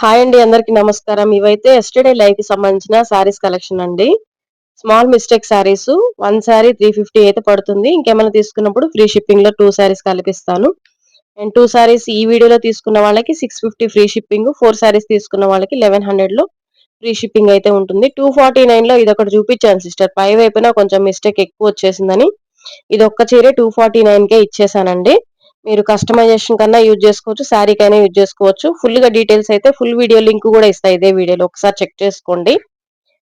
Hi అండి అందరికి నమస్కారం. ఇవైతే ఎస్టర్డే లైవ్కి సంబంధించిన శారీస్ కలెక్షన్ అండి. Small mistake saris one sari three fifty అయితే పడుతుంది. ఇంకేమైనా తీసుకున్నప్పుడు ఫ్రీ షిప్పింగ్లో టూ శారీస్ కలిపిస్తాను. అండ్ టూ శారీస్ ఈ వీడియోలో తీసుకున్న వాళ్ళకి six fifty free shipping four saris తీసుకున్న వాళ్ళకి లెవెన్ హండ్రెడ్లో ఫ్రీ షిప్పింగ్ అయితే ఉంటుంది. టూ ఫార్టీ నైన్లో ఇది ఒకటి చూపించాను సిస్టర్ పై వైపున కొంచెం మిస్టేక్ ఎక్కువ వచ్చేసిందని. ఇది ఒక్క చీరే టూ ఫార్టీ నైన్ కే ఇచ్చేసానండి. మీరు కస్టమైజేషన్ కన్నా యూజ్ చేసుకోవచ్చు శారీకైనా యూజ్ చేసుకోవచ్చు. ఫుల్గా డీటెయిల్స్ అయితే ఫుల్ వీడియో లింక్ కూడా ఇస్తాయి ఇదే వీడియోలో ఒకసారి చెక్ చేసుకోండి.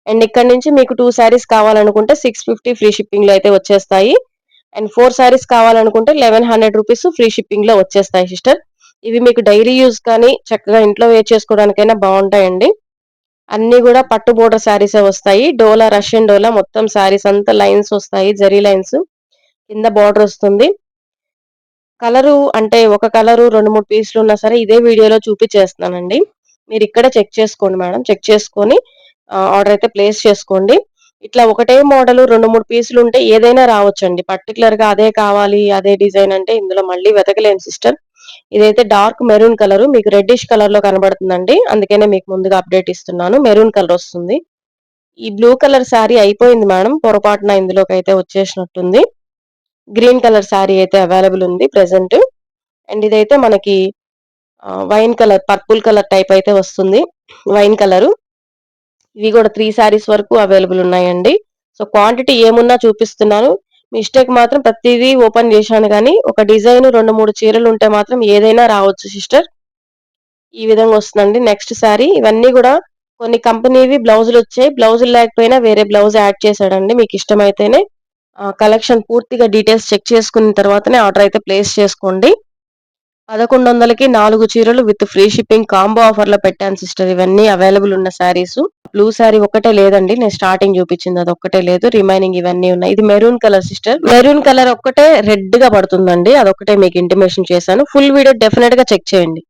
అండ్ ఇక్కడ నుంచి మీకు టూ శారీస్ కావాలనుకుంటే సిక్స్ ఫిఫ్టీ ఫ్రీ షిప్పింగ్లో అయితే వచ్చేస్తాయి. అండ్ ఫోర్ శారీస్ కావాలనుకుంటే లెవెన్ హండ్రెడ్ రూపీస్ ఫ్రీ షిప్పింగ్లో వచ్చేస్తాయి సిస్టర్ ఇవి మీకు డైలీ యూజ్ కానీ చక్కగా ఇంట్లో వేర్ చేసుకోవడానికైనా బాగుంటాయండి. అన్ని కూడా పట్టు బోర్డర్ శారీస్ వస్తాయి. డోలా రష్యన్ డోలా మొత్తం శారీస్ అంతా లైన్స్ వస్తాయి జరీ లైన్స్ కింద బార్డర్ వస్తుంది. కలరు అంటే ఒక కలరు రెండు మూడు పీసులు ఉన్నా సరే ఇదే వీడియోలో చూపించేస్తున్నానండి. మీరు ఇక్కడ చెక్ చేసుకోండి మేడం. చెక్ చేసుకొని ఆర్డర్ అయితే ప్లేస్ చేసుకోండి. ఇట్లా ఒకటే మోడల్ రెండు మూడు పీసులు ఉంటే ఏదైనా రావచ్చండి. పర్టికులర్గా అదే కావాలి అదే డిజైన్ అంటే ఇందులో మళ్ళీ వెతకలేను సిస్టర్. ఇదైతే డార్క్ మెరూన్ కలర్ మీకు రెడ్డిష్ కలర్లో కనబడుతుందండి. అందుకనే మీకు ముందుగా అప్డేట్ ఇస్తున్నాను. మెరూన్ కలర్ వస్తుంది. ఈ బ్లూ కలర్ శారీ అయిపోయింది మేడం. పొరపాటున ఇందులోకి అయితే వచ్చేసినట్టుంది. గ్రీన్ కలర్ శారీ అయితే అవైలబుల్ ఉంది ప్రెసెంట్. అండ్ ఇదైతే మనకి wine colour purple colour type అయితే వస్తుంది వైన్ కలర్. ఇవి కూడా త్రీ శారీస్ వరకు అవైలబుల్ ఉన్నాయండి. సో క్వాంటిటీ ఏమున్నా చూపిస్తున్నాను. మిస్టేక్ మాత్రం ప్రతిదీ ఓపెన్ చేశాను కానీ ఒక డిజైన్ రెండు మూడు చీరలు ఉంటే మాత్రం ఏదైనా రావచ్చు సిస్టర్. ఈ విధంగా వస్తుందండి. నెక్స్ట్ శారీ ఇవన్నీ కూడా కొన్ని కంపెనీవి బ్లౌజులు వచ్చాయి. బ్లౌజులు లేకపోయినా వేరే బ్లౌజ్ యాడ్ చేశాడండి మీకు ఇష్టమైతేనే. కలెక్షన్ పూర్తిగా డీటెయిల్స్ చెక్ చేసుకున్న తర్వాతనే ఆర్డర్ అయితే ప్లేస్ చేసుకోండి. పదకొండు వందలకి నాలుగు చీరలు విత్ ఫ్రీ షిప్పింగ్ కాంబో ఆఫర్లో పెట్టాను సిస్టర్. ఇవన్నీ అవైలబుల్ ఉన్న శారీస్. బ్లూ శారీ ఒకటే లేదండి. నేను స్టార్టింగ్ చూపించింది అది ఒక్కటే లేదు. రిమైనింగ్ ఇవన్నీ ఉన్నాయి. ఇది maroon colour sister. Maroon colour ఒక్కటే రెడ్గా పడుతుందండి. అదొకటే మీకు ఇంటిమేషన్ చేశాను. ఫుల్ వీడియో డెఫినెట్గా చెక్ చేయండి.